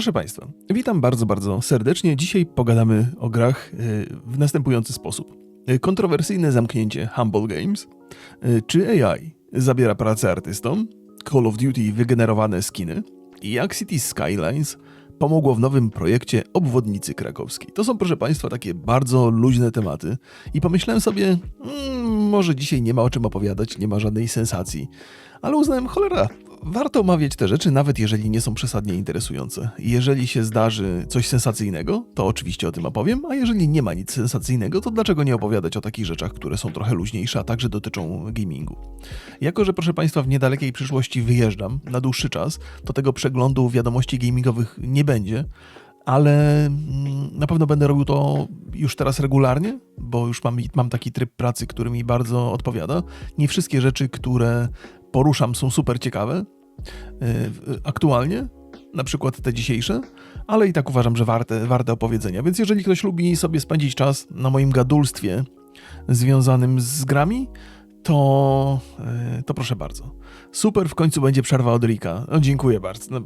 Proszę Państwa, witam bardzo, bardzo serdecznie. Dzisiaj pogadamy o grach y, w następujący sposób. Y, Kontrowersyjne zamknięcie Humble Games, y, czy AI zabiera pracę artystom, Call of Duty wygenerowane skiny i jak City Skylines pomogło w nowym projekcie obwodnicy krakowskiej. To są, proszę Państwa, takie bardzo luźne tematy i pomyślałem sobie, mm, może dzisiaj nie ma o czym opowiadać, nie ma żadnej sensacji, ale uznałem, cholera, warto omawiać te rzeczy, nawet jeżeli nie są przesadnie interesujące. Jeżeli się zdarzy coś sensacyjnego, to oczywiście o tym opowiem, a jeżeli nie ma nic sensacyjnego, to dlaczego nie opowiadać o takich rzeczach, które są trochę luźniejsze, a także dotyczą gamingu. Jako, że proszę Państwa w niedalekiej przyszłości wyjeżdżam na dłuższy czas, to tego przeglądu wiadomości gamingowych nie będzie, ale mm, na pewno będę robił to już teraz regularnie, bo już mam, mam taki tryb pracy, który mi bardzo odpowiada. Nie wszystkie rzeczy, które poruszam, są super ciekawe yy, aktualnie, na przykład te dzisiejsze, ale i tak uważam, że warte, warte opowiedzenia. Więc jeżeli ktoś lubi sobie spędzić czas na moim gadulstwie związanym z grami, to, yy, to proszę bardzo. Super, w końcu będzie przerwa od Rika. No, dziękuję bardzo. No,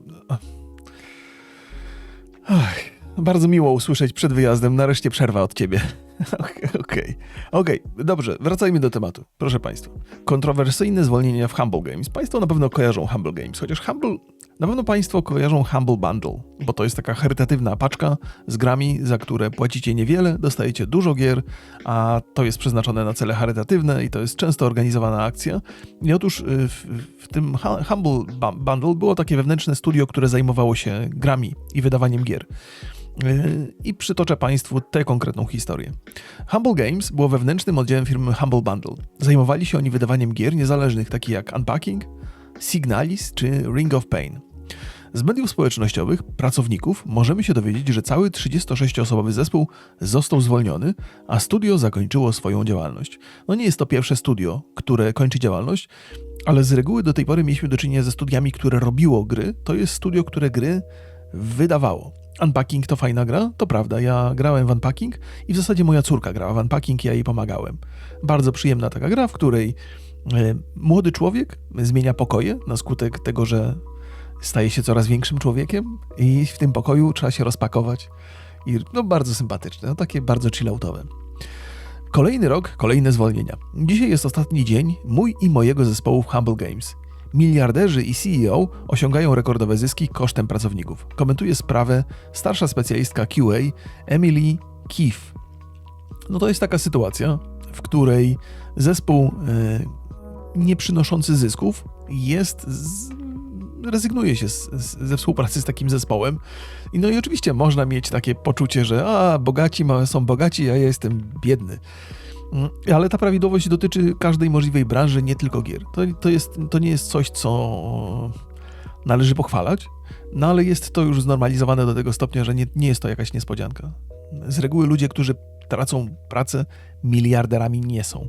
Ach, bardzo miło usłyszeć przed wyjazdem. Nareszcie przerwa od ciebie. Okej, okej. Okej, dobrze, wracajmy do tematu. Proszę Państwa. Kontrowersyjne zwolnienia w Humble Games. Państwo na pewno kojarzą Humble Games, chociaż Humble. Na pewno Państwo kojarzą Humble Bundle, bo to jest taka charytatywna paczka z grami, za które płacicie niewiele, dostajecie dużo gier, a to jest przeznaczone na cele charytatywne i to jest często organizowana akcja. I otóż y, w, w tym Hu- Humble Bu- Bundle było takie wewnętrzne studio, które zajmowało się grami i wydawaniem gier. I przytoczę Państwu tę konkretną historię. Humble Games było wewnętrznym oddziałem firmy Humble Bundle. Zajmowali się oni wydawaniem gier niezależnych, takich jak Unpacking, Signalis czy Ring of Pain. Z mediów społecznościowych, pracowników, możemy się dowiedzieć, że cały 36-osobowy zespół został zwolniony, a studio zakończyło swoją działalność. No nie jest to pierwsze studio, które kończy działalność, ale z reguły do tej pory mieliśmy do czynienia ze studiami, które robiło gry. To jest studio, które gry wydawało. Unpacking to fajna gra, to prawda, ja grałem w Unpacking i w zasadzie moja córka grała w Unpacking, ja jej pomagałem. Bardzo przyjemna taka gra, w której e, młody człowiek zmienia pokoje na skutek tego, że staje się coraz większym człowiekiem i w tym pokoju trzeba się rozpakować. I no bardzo sympatyczne, no takie bardzo chilloutowe. Kolejny rok, kolejne zwolnienia. Dzisiaj jest ostatni dzień mój i mojego zespołu w Humble Games. Miliarderzy i CEO osiągają rekordowe zyski kosztem pracowników. Komentuje sprawę starsza specjalistka QA Emily Keefe. No to jest taka sytuacja, w której zespół e, nie przynoszący zysków jest z, rezygnuje się z, z, ze współpracy z takim zespołem. I no i oczywiście można mieć takie poczucie, że a, bogaci są bogaci, a ja jestem biedny. Mm, Ale ta prawidłowość dotyczy każdej możliwej branży, nie tylko gier. To, to, jest, to nie jest coś, co należy pochwalać, no ale jest to już znormalizowane do tego stopnia, że nie, nie jest to jakaś niespodzianka. Z reguły ludzie, którzy tracą pracę, miliarderami nie są.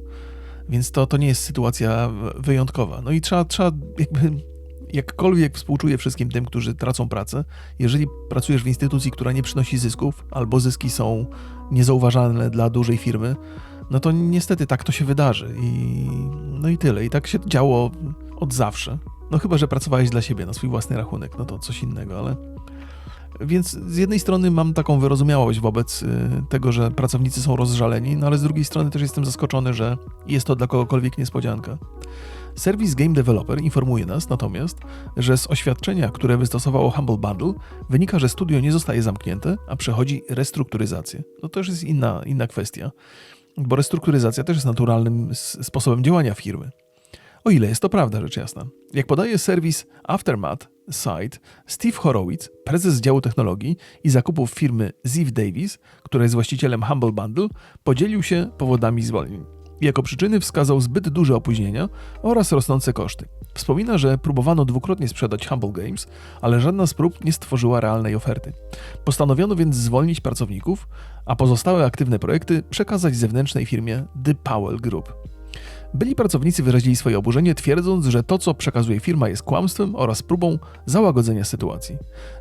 Więc to, to nie jest sytuacja wyjątkowa. No i trzeba, trzeba jakby jakkolwiek współczuję wszystkim tym, którzy tracą pracę, jeżeli pracujesz w instytucji, która nie przynosi zysków, albo zyski są niezauważalne dla dużej firmy, no to niestety tak to się wydarzy. I, no i tyle. I tak się działo od zawsze. No chyba, że pracowałeś dla siebie na swój własny rachunek, no to coś innego, ale. Więc z jednej strony mam taką wyrozumiałość wobec y, tego, że pracownicy są rozżaleni, no ale z drugiej strony też jestem zaskoczony, że jest to dla kogokolwiek niespodzianka. Serwis Game Developer informuje nas natomiast, że z oświadczenia, które wystosowało Humble Bundle, wynika, że studio nie zostaje zamknięte, a przechodzi restrukturyzację. No to już jest inna, inna kwestia, bo restrukturyzacja też jest naturalnym sposobem działania firmy. O ile jest to prawda, rzecz jasna. Jak podaje serwis Aftermath Site, Steve Horowitz, prezes działu technologii i zakupów firmy Ziv Davis, która jest właścicielem Humble Bundle, podzielił się powodami zwolnień. Jako przyczyny wskazał zbyt duże opóźnienia oraz rosnące koszty. Wspomina, że próbowano dwukrotnie sprzedać Humble Games, ale żadna z prób nie stworzyła realnej oferty. Postanowiono więc zwolnić pracowników, a pozostałe aktywne projekty przekazać zewnętrznej firmie The Powell Group. Byli pracownicy wyrazili swoje oburzenie, twierdząc, że to, co przekazuje firma, jest kłamstwem oraz próbą załagodzenia sytuacji.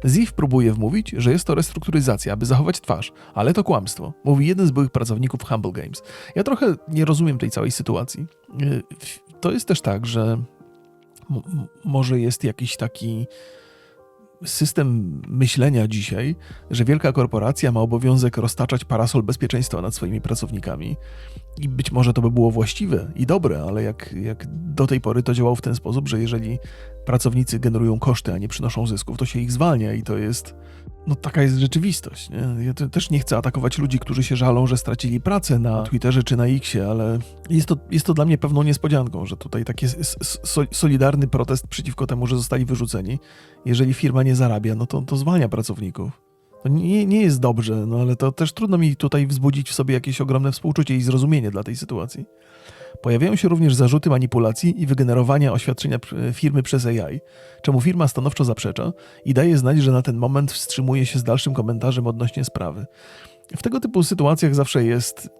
Ziv próbuje wmówić, że jest to restrukturyzacja, aby zachować twarz, ale to kłamstwo, mówi jeden z byłych pracowników Humble Games. Ja trochę nie rozumiem tej całej sytuacji. Yy, To jest też tak, że może jest jakiś taki system myślenia dzisiaj, że wielka korporacja ma obowiązek roztaczać parasol bezpieczeństwa nad swoimi pracownikami. I być może to by było właściwe i dobre, ale jak, jak do tej pory to działało w ten sposób, że jeżeli pracownicy generują koszty, a nie przynoszą zysków, to się ich zwalnia i to jest. No taka jest rzeczywistość. Nie? Ja też nie chcę atakować ludzi, którzy się żalą, że stracili pracę na Twitterze czy na Xie, ale jest to, jest to dla mnie pewną niespodzianką, że tutaj taki solidarny protest przeciwko temu, że zostali wyrzuceni. Jeżeli firma nie zarabia, no to, to zwalnia pracowników. To nie, nie jest dobrze, no ale to też trudno mi tutaj wzbudzić w sobie jakieś ogromne współczucie i zrozumienie dla tej sytuacji. Pojawiają się również zarzuty manipulacji i wygenerowania oświadczenia firmy przez AI, czemu firma stanowczo zaprzecza i daje znać, że na ten moment wstrzymuje się z dalszym komentarzem odnośnie sprawy. W tego typu sytuacjach zawsze jest.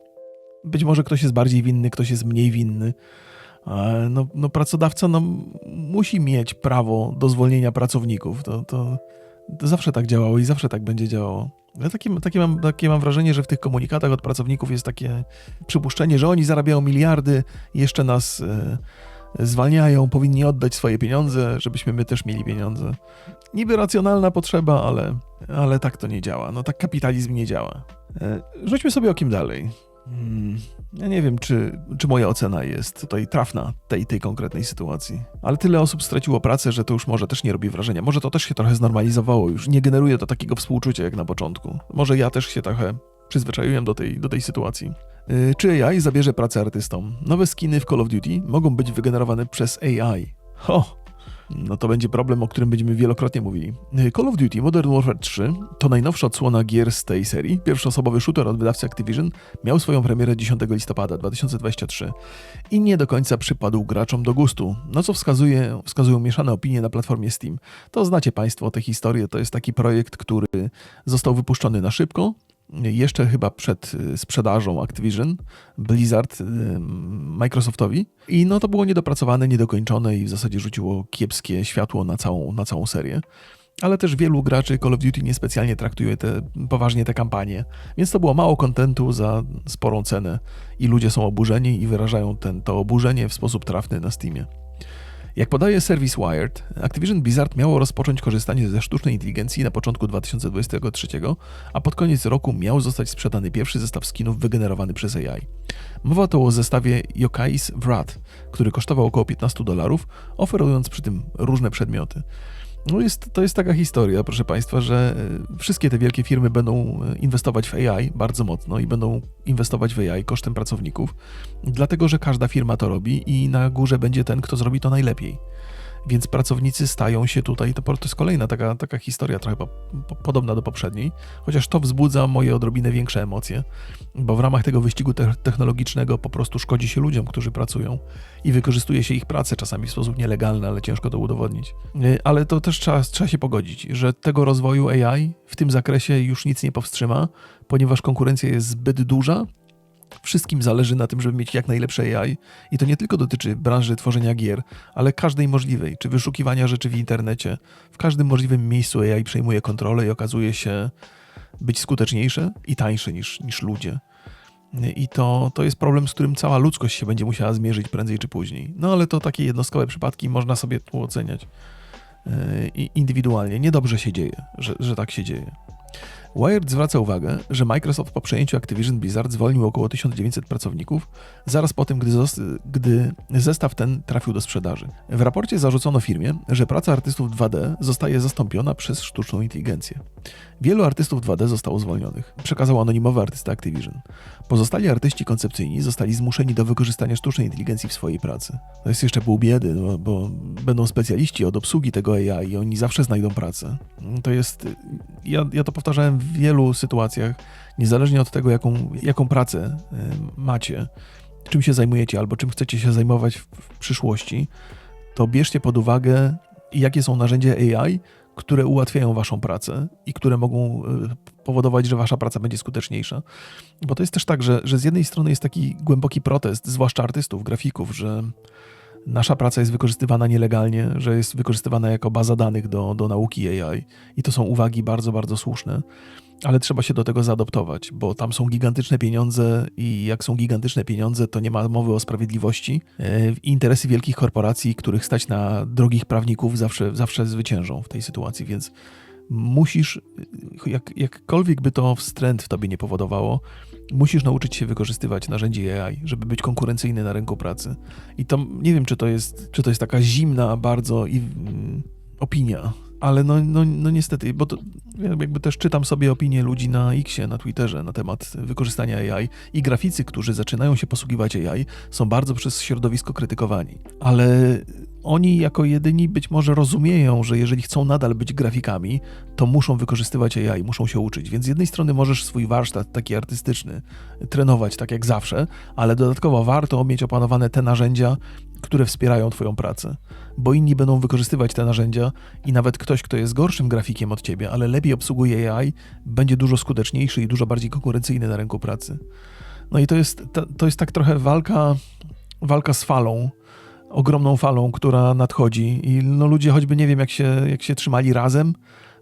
Być może ktoś jest bardziej winny, ktoś jest mniej winny. No, no pracodawca no, musi mieć prawo do zwolnienia pracowników. To, to, zawsze tak działało i zawsze tak będzie działało. Ja takie, takie, mam, takie mam wrażenie, że w tych komunikatach od pracowników jest takie przypuszczenie, że oni zarabiają miliardy, jeszcze nas e, zwalniają, powinni oddać swoje pieniądze, żebyśmy my też mieli pieniądze. Niby racjonalna potrzeba, ale, ale tak to nie działa. No tak kapitalizm nie działa. E, rzućmy sobie okiem dalej. Hmm. Ja nie wiem, czy, czy moja ocena jest tutaj trafna tej, tej konkretnej sytuacji. Ale tyle osób straciło pracę, że to już może też nie robi wrażenia. Może to też się trochę znormalizowało, już nie generuje to takiego współczucia jak na początku. Może ja też się trochę przyzwyczaiłem do tej, do tej sytuacji. Yy, czy AI zabierze pracę artystom? Nowe skiny w Call of Duty mogą być wygenerowane przez AI. Ho! No to będzie problem, o którym będziemy wielokrotnie mówili. Call of Duty Modern Warfare 3 to najnowsza odsłona gier z tej serii. Pierwszoosobowy shooter od wydawcy Activision miał swoją premierę 10 listopada 2023 i nie do końca przypadł graczom do gustu, no co wskazuje, wskazują mieszane opinie na platformie Steam. To znacie Państwo tę historię, to jest taki projekt, który został wypuszczony na szybko, jeszcze chyba przed y, sprzedażą Activision, Blizzard y, Microsoftowi. I no to było niedopracowane, niedokończone i w zasadzie rzuciło kiepskie światło na całą, na całą serię. Ale też wielu graczy Call of Duty niespecjalnie traktuje te, poważnie te kampanie, więc to było mało kontentu za sporą cenę i ludzie są oburzeni i wyrażają ten, to oburzenie w sposób trafny na Steamie. Jak podaje serwis Wired, Activision Blizzard miało rozpocząć korzystanie ze sztucznej inteligencji na początku 2023, a pod koniec roku miał zostać sprzedany pierwszy zestaw skinów wygenerowany przez AI. Mowa to o zestawie Yokai's Wrath, który kosztował około 15 dolarów, oferując przy tym różne przedmioty. No jest, to jest taka historia, proszę Państwa, że e, wszystkie te wielkie firmy będą e, inwestować w AI bardzo mocno i będą inwestować w AI kosztem pracowników, dlatego że każda firma to robi i na górze będzie ten, kto zrobi to najlepiej. Więc pracownicy stają się tutaj, to, to jest kolejna taka, taka historia, trochę po, po, podobna do poprzedniej, chociaż to wzbudza moje odrobinę większe emocje, bo w ramach tego wyścigu te technologicznego po prostu szkodzi się ludziom, którzy pracują i wykorzystuje się ich pracę czasami w sposób nielegalny, ale ciężko to udowodnić. Y, ale to też trzeba, trzeba się pogodzić, że tego rozwoju AI w tym zakresie już nic nie powstrzyma, ponieważ konkurencja jest zbyt duża Wszystkim zależy na tym, żeby mieć jak najlepsze AI i to nie tylko dotyczy branży tworzenia gier, ale każdej możliwej, czy wyszukiwania rzeczy w internecie. W każdym możliwym miejscu AI przejmuje kontrolę i okazuje się być skuteczniejsze i tańsze niż, niż ludzie. I to, to jest problem, z którym cała ludzkość się będzie musiała zmierzyć prędzej czy później. No ale to takie jednostkowe przypadki można sobie tu oceniać yy, indywidualnie. Niedobrze się dzieje, że, że tak się dzieje. Wired zwraca uwagę, że Microsoft po przejęciu Activision Blizzard zwolnił około 1900 pracowników, zaraz po tym, gdy, gdy zestaw ten trafił do sprzedaży. W raporcie zarzucono firmie, że praca artystów 2D zostaje zastąpiona przez sztuczną inteligencję. Wielu artystów 2D zostało zwolnionych, przekazał anonimowy artysta Activision. Pozostali artyści koncepcyjni zostali zmuszeni do wykorzystania sztucznej inteligencji w swojej pracy. To jest jeszcze pół biedy, bo, bo będą specjaliści od obsługi tego AI i oni zawsze znajdą pracę. To jest... Ja, ja to powtarzałem w wielu sytuacjach, niezależnie od tego, jaką, jaką pracę y, macie, czym się zajmujecie albo czym chcecie się zajmować w, w przyszłości, to bierzcie pod uwagę, jakie są narzędzia AI, które ułatwiają waszą pracę i które mogą y, powodować, że wasza praca będzie skuteczniejsza. Bo to jest też tak, że, że z jednej strony jest taki głęboki protest, zwłaszcza artystów, grafików, że nasza praca jest wykorzystywana nielegalnie, że jest wykorzystywana jako baza danych do, do nauki AI. I to są uwagi bardzo, bardzo słuszne. Ale trzeba się do tego zaadoptować, bo tam są gigantyczne pieniądze i jak są gigantyczne pieniądze, to nie ma mowy o sprawiedliwości. E, Interesy wielkich korporacji, których stać na drogich prawników, zawsze, zawsze zwyciężą w tej sytuacji, więc musisz, jak, jakkolwiek by to wstręt w tobie nie powodowało, musisz nauczyć się wykorzystywać narzędzi AI, żeby być konkurencyjny na rynku pracy. I to nie wiem, czy to jest, czy to jest taka zimna bardzo i, mm, opinia, ale no, no, no niestety, bo to jakby też czytam sobie opinie ludzi na Xie, na Twitterze na temat wykorzystania AI i graficy, którzy zaczynają się posługiwać AI, są bardzo przez środowisko krytykowani. Ale oni jako jedyni być może rozumieją, że jeżeli chcą nadal być grafikami, to muszą wykorzystywać AI, muszą się uczyć. Więc z jednej strony możesz swój warsztat taki artystyczny trenować tak jak zawsze, ale dodatkowo warto mieć opanowane te narzędzia, które wspierają Twoją pracę, bo inni będą wykorzystywać te narzędzia i nawet ktoś, kto jest gorszym grafikiem od Ciebie, ale lepiej obsługuje AI, będzie dużo skuteczniejszy i dużo bardziej konkurencyjny na rynku pracy. No i to jest, to jest tak trochę walka, walka z falą, ogromną falą, która nadchodzi i no ludzie choćby nie wiem jak się, jak się trzymali razem,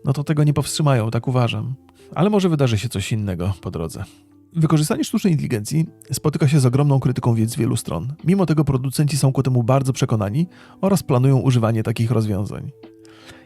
no to tego nie powstrzymają, tak uważam. Ale może wydarzy się coś innego po drodze. Wykorzystanie sztucznej inteligencji spotyka się z ogromną krytyką wiedz z wielu stron. Mimo tego producenci są ku temu bardzo przekonani oraz planują używanie takich rozwiązań.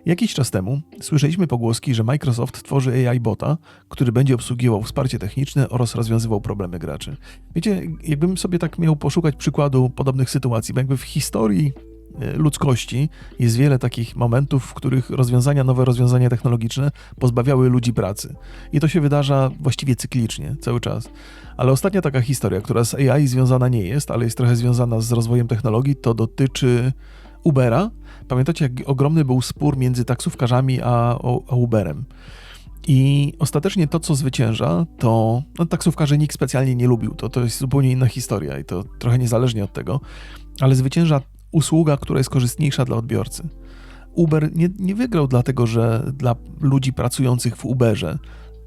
Jakiś czas temu słyszeliśmy pogłoski, że Microsoft tworzy AI bota, który będzie obsługiwał wsparcie techniczne oraz rozwiązywał problemy graczy. Wiecie, jakbym sobie tak miał poszukać przykładu podobnych sytuacji, bo jakby w historii e, ludzkości jest wiele takich momentów, w których rozwiązania, nowe rozwiązania technologiczne pozbawiały ludzi pracy. I to się wydarza właściwie cyklicznie, cały czas. Ale ostatnia taka historia, która z AI związana nie jest, ale jest trochę związana z rozwojem technologii, to dotyczy Ubera. Pamiętacie, jak ogromny był spór między taksówkarzami a, a Uberem. I ostatecznie to, co zwycięża, to no, taksówkarzy nikt specjalnie nie lubił. To, to jest zupełnie inna historia i to trochę niezależnie od tego, ale zwycięża usługa, która jest korzystniejsza dla odbiorcy. Uber nie, nie wygrał dlatego, że dla ludzi pracujących w Uberze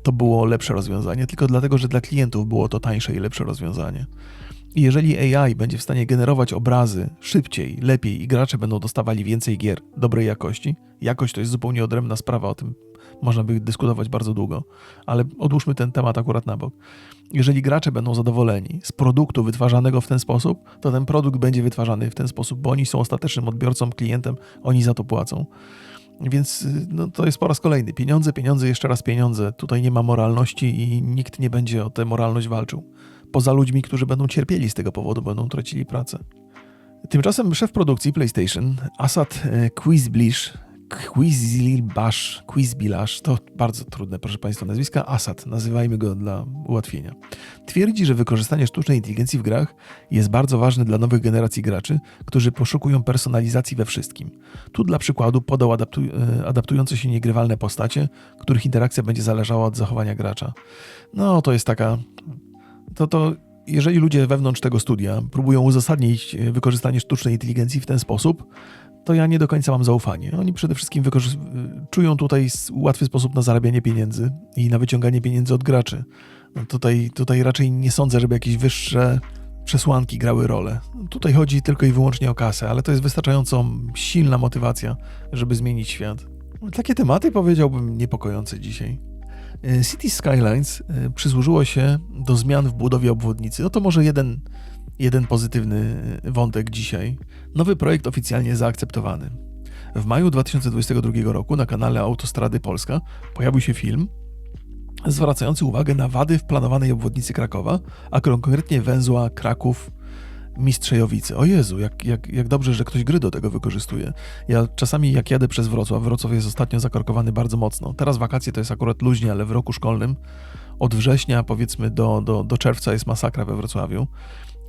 to było lepsze rozwiązanie, tylko dlatego, że dla klientów było to tańsze i lepsze rozwiązanie. Jeżeli AI będzie w stanie generować obrazy szybciej, lepiej i gracze będą dostawali więcej gier dobrej jakości, jakość to jest zupełnie odrębna sprawa, o tym można by dyskutować bardzo długo, ale odłóżmy ten temat akurat na bok. Jeżeli gracze będą zadowoleni z produktu wytwarzanego w ten sposób, to ten produkt będzie wytwarzany w ten sposób, bo oni są ostatecznym odbiorcą, klientem, oni za to płacą. Więc no, to jest po raz kolejny. Pieniądze, pieniądze, jeszcze raz pieniądze. Tutaj nie ma moralności i nikt nie będzie o tę moralność walczył poza ludźmi, którzy będą cierpieli z tego powodu, będą tracili pracę. Tymczasem szef produkcji PlayStation, Asad e, Quizblish, Quizilbash, Quizbilash, to bardzo trudne, proszę Państwa, nazwiska, Asad, nazywajmy go dla ułatwienia. Twierdzi, że wykorzystanie sztucznej inteligencji w grach jest bardzo ważne dla nowych generacji graczy, którzy poszukują personalizacji we wszystkim. Tu dla przykładu podał adaptuj e, adaptujące się niegrywalne postacie, których interakcja będzie zależała od zachowania gracza. No, to jest taka to, to jeżeli ludzie wewnątrz tego studia próbują uzasadnić e, wykorzystanie sztucznej inteligencji w ten sposób, to ja nie do końca mam zaufanie. Oni przede wszystkim czują tutaj łatwy sposób na zarabianie pieniędzy i na wyciąganie pieniędzy od graczy. No tutaj, tutaj raczej nie sądzę, żeby jakieś wyższe przesłanki grały rolę. Tutaj chodzi tylko i wyłącznie o kasę, ale to jest wystarczająco silna motywacja, żeby zmienić świat. Takie tematy powiedziałbym niepokojące dzisiaj. E, City Skylines e, przysłużyło się do zmian w budowie obwodnicy. No to może jeden, jeden pozytywny wątek dzisiaj. Nowy projekt oficjalnie zaakceptowany. W maju 2022 roku na kanale Autostrady Polska pojawił się film zwracający uwagę na wady w planowanej obwodnicy Krakowa, a konkretnie węzła Kraków Mistrzejowice. O Jezu, jak, jak, jak dobrze, że ktoś gry do tego wykorzystuje. Ja czasami jak jadę przez Wrocław, Wrocław jest ostatnio zakorkowany bardzo mocno. Teraz wakacje to jest akurat luźnie, ale w roku szkolnym od września powiedzmy do, do, do czerwca jest masakra we Wrocławiu.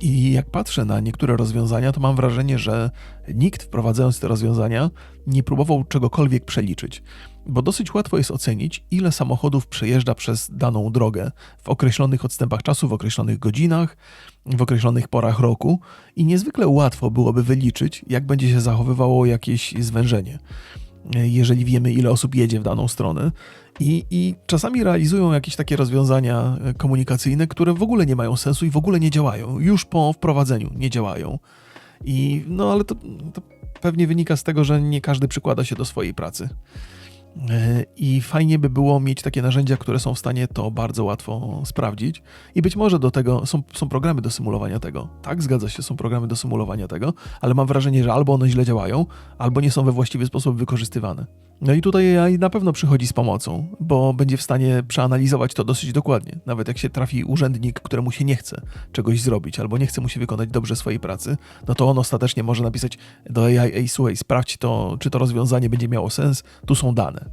I jak patrzę na niektóre rozwiązania, to mam wrażenie, że nikt wprowadzając te rozwiązania nie próbował czegokolwiek przeliczyć, bo dosyć łatwo jest ocenić, ile samochodów przejeżdża przez daną drogę w określonych odstępach czasu, w określonych godzinach, w określonych porach roku i niezwykle łatwo byłoby wyliczyć, jak będzie się zachowywało jakieś zwężenie jeżeli wiemy, ile osób jedzie w daną stronę. I, I czasami realizują jakieś takie rozwiązania komunikacyjne, które w ogóle nie mają sensu i w ogóle nie działają. Już po wprowadzeniu nie działają. I no ale to, to pewnie wynika z tego, że nie każdy przykłada się do swojej pracy. I fajnie by było mieć takie narzędzia, które są w stanie to bardzo łatwo sprawdzić. I być może do tego są, są programy do symulowania tego. Tak, zgadza się, są programy do symulowania tego, ale mam wrażenie, że albo one źle działają, albo nie są we właściwy sposób wykorzystywane. No i tutaj AI na pewno przychodzi z pomocą, bo będzie w stanie przeanalizować to dosyć dokładnie. Nawet jak się trafi urzędnik, któremu się nie chce czegoś zrobić, albo nie chce mu się wykonać dobrze swojej pracy, no to on ostatecznie może napisać do AI, ej słuchaj, sprawdź to, czy to rozwiązanie będzie miało sens, tu są dane.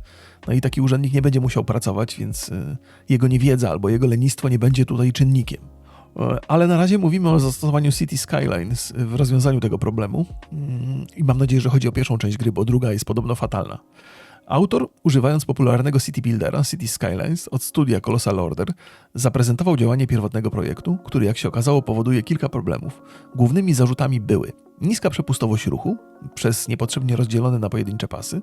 No i taki urzędnik nie będzie musiał pracować, więc y, jego niewiedza albo jego lenistwo nie będzie tutaj czynnikiem. E, ale na razie mówimy o zastosowaniu City Skylines w rozwiązaniu tego problemu mm, i mam nadzieję, że chodzi o pierwszą część gry, bo druga jest podobno fatalna. Autor, używając popularnego City Buildera City Skylines od studia Colossal Order, zaprezentował działanie pierwotnego projektu, który jak się okazało powoduje kilka problemów. Głównymi zarzutami były niska przepustowość ruchu przez niepotrzebnie rozdzielone na pojedyncze pasy,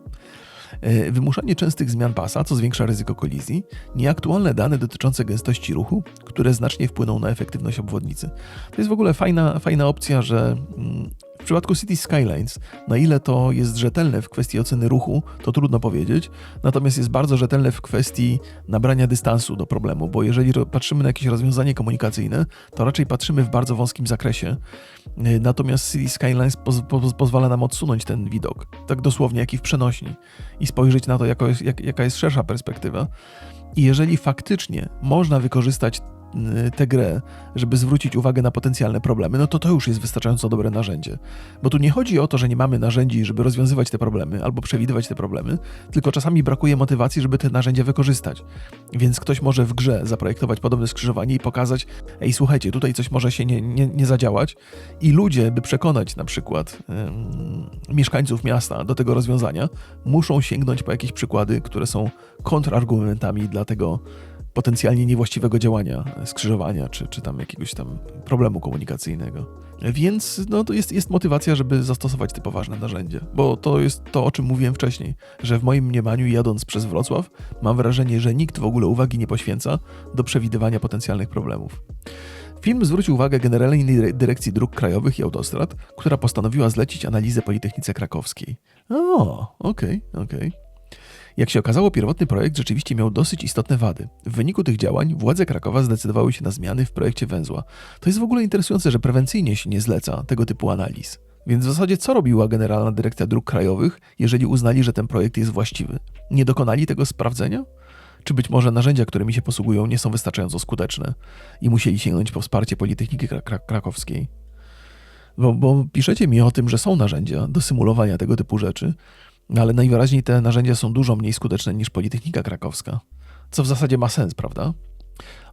wymuszanie częstych zmian pasa, co zwiększa ryzyko kolizji, nieaktualne dane dotyczące gęstości ruchu, które znacznie wpłyną na efektywność obwodnicy. To jest w ogóle fajna, fajna opcja, że mm, w przypadku City Skylines, na ile to jest rzetelne w kwestii oceny ruchu, to trudno powiedzieć, natomiast jest bardzo rzetelne w kwestii nabrania dystansu do problemu, bo jeżeli patrzymy na jakieś rozwiązanie komunikacyjne, to raczej patrzymy w bardzo wąskim zakresie, y, natomiast City Skylines poz poz pozwala nam odsunąć ten widok, tak dosłownie jak i w przenośni, i spojrzeć na to, jako jak, jaka jest szersza perspektywa. I jeżeli faktycznie można wykorzystać tę grę, żeby zwrócić uwagę na potencjalne problemy, no to to już jest wystarczająco dobre narzędzie. Bo tu nie chodzi o to, że nie mamy narzędzi, żeby rozwiązywać te problemy albo przewidywać te problemy, tylko czasami brakuje motywacji, żeby te narzędzia wykorzystać. Więc ktoś może w grze zaprojektować podobne skrzyżowanie i pokazać, ej, słuchajcie, tutaj coś może się nie, nie, nie zadziałać i ludzie, by przekonać na przykład mieszkańców miasta do tego rozwiązania, muszą sięgnąć po jakieś przykłady, które są kontrargumentami dla tego, potencjalnie niewłaściwego działania, skrzyżowania, czy, czy tam jakiegoś tam problemu komunikacyjnego. Więc no, to jest, jest motywacja, żeby zastosować te poważne narzędzia, bo to jest to, o czym mówiłem wcześniej, że w moim mniemaniu jadąc przez Wrocław mam wrażenie, że nikt w ogóle uwagi nie poświęca do przewidywania potencjalnych problemów. Film zwrócił uwagę Generalnej Dyrekcji Dróg Krajowych i Autostrad, która postanowiła zlecić analizę Politechnice Krakowskiej. O, okej, okay, okej. Okay. Jak się okazało, pierwotny projekt rzeczywiście miał dosyć istotne wady. W wyniku tych działań władze Krakowa zdecydowały się na zmiany w projekcie węzła. To jest w ogóle interesujące, że prewencyjnie się nie zleca tego typu analiz. Więc w zasadzie co robiła Generalna Dyrekcja Dróg Krajowych, jeżeli uznali, że ten projekt jest właściwy? Nie dokonali tego sprawdzenia? Czy być może narzędzia, którymi się posługują, nie są wystarczająco skuteczne i musieli sięgnąć po wsparcie Politechniki Krakowskiej? Bo, bo piszecie mi o tym, że są narzędzia do symulowania tego typu rzeczy, no ale najwyraźniej te narzędzia są dużo mniej skuteczne niż Politechnika Krakowska, co w zasadzie ma sens, prawda?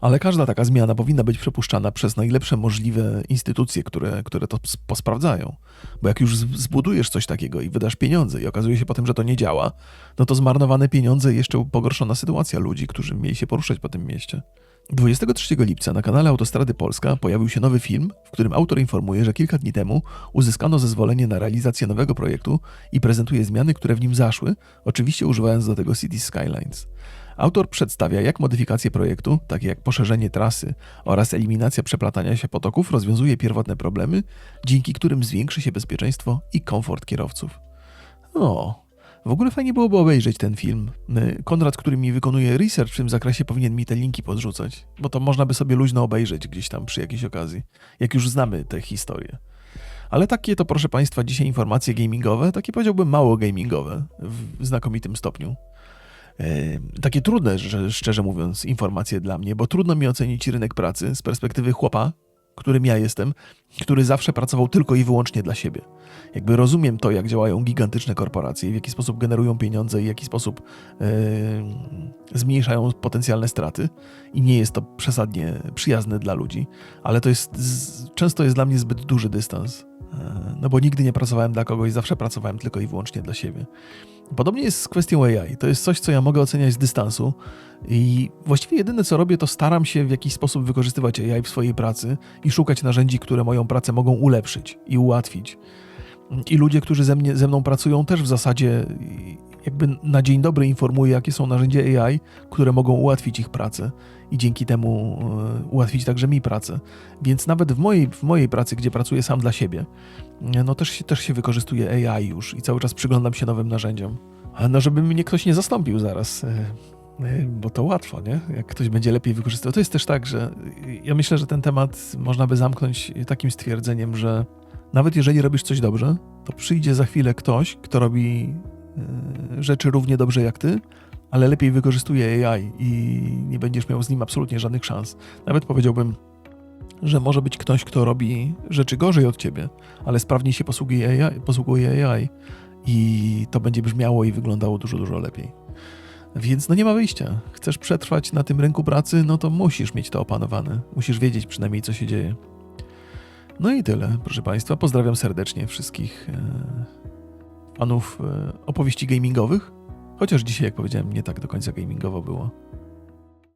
Ale każda taka zmiana powinna być przepuszczana przez najlepsze możliwe instytucje, które, które to posprawdzają. Bo jak już zbudujesz coś takiego i wydasz pieniądze i okazuje się potem, że to nie działa, no to zmarnowane pieniądze i jeszcze pogorszona sytuacja ludzi, którzy mieli się poruszać po tym mieście. 23 lipca na kanale Autostrady Polska pojawił się nowy film, w którym autor informuje, że kilka dni temu uzyskano zezwolenie na realizację nowego projektu i prezentuje zmiany, które w nim zaszły, oczywiście używając do tego City Skylines. Autor przedstawia, jak modyfikacje projektu, takie jak poszerzenie trasy oraz eliminacja przeplatania się potoków, rozwiązuje pierwotne problemy, dzięki którym zwiększy się bezpieczeństwo i komfort kierowców. O, w ogóle fajnie byłoby obejrzeć ten film. Y, Konrad, który mi wykonuje research w tym zakresie, powinien mi te linki podrzucać, bo to można by sobie luźno obejrzeć gdzieś tam przy jakiejś okazji, jak już znamy tę historię. Ale takie to, proszę Państwa, dzisiaj informacje gamingowe, takie powiedziałbym mało gamingowe w znakomitym stopniu. Takie trudne, szczerze mówiąc, informacje dla mnie, bo trudno mi ocenić rynek pracy z perspektywy chłopa, którym ja jestem, który zawsze pracował tylko i wyłącznie dla siebie. Jakby rozumiem to, jak działają gigantyczne korporacje, w jaki sposób generują pieniądze i w jaki sposób yy, zmniejszają potencjalne straty i nie jest to przesadnie przyjazne dla ludzi, ale to jest, z, często jest dla mnie zbyt duży dystans, yy, no bo nigdy nie pracowałem dla kogoś, zawsze pracowałem tylko i wyłącznie dla siebie. Podobnie jest z kwestią AI. To jest coś, co ja mogę oceniać z dystansu i właściwie jedyne, co robię, to staram się w jakiś sposób wykorzystywać AI w swojej pracy i szukać narzędzi, które moją pracę mogą ulepszyć i ułatwić. I ludzie, którzy ze, mnie, ze mną pracują, też w zasadzie jakby na dzień dobry informuje, jakie są narzędzia AI, które mogą ułatwić ich pracę i dzięki temu e, ułatwić także mi pracę. Więc nawet w mojej, w mojej pracy, gdzie pracuję sam dla siebie, e, no też się, też się wykorzystuje AI już i cały czas przyglądam się nowym narzędziom. No, żeby mnie ktoś nie zastąpił zaraz, e, bo to łatwo, nie? Jak ktoś będzie lepiej wykorzystywał. To jest też tak, że ja myślę, że ten temat można by zamknąć takim stwierdzeniem, że nawet jeżeli robisz coś dobrze, to przyjdzie za chwilę ktoś, kto robi rzeczy równie dobrze jak ty, ale lepiej wykorzystuje AI i nie będziesz miał z nim absolutnie żadnych szans. Nawet powiedziałbym, że może być ktoś, kto robi rzeczy gorzej od ciebie, ale sprawniej się posługuje AI, posługuje AI i to będzie brzmiało i wyglądało dużo, dużo lepiej. Więc no nie ma wyjścia. Chcesz przetrwać na tym rynku pracy, no to musisz mieć to opanowane. Musisz wiedzieć przynajmniej, co się dzieje. No i tyle, proszę Państwa. Pozdrawiam serdecznie wszystkich fanów e, opowieści gamingowych. Chociaż dzisiaj, jak powiedziałem, nie tak do końca gamingowo było.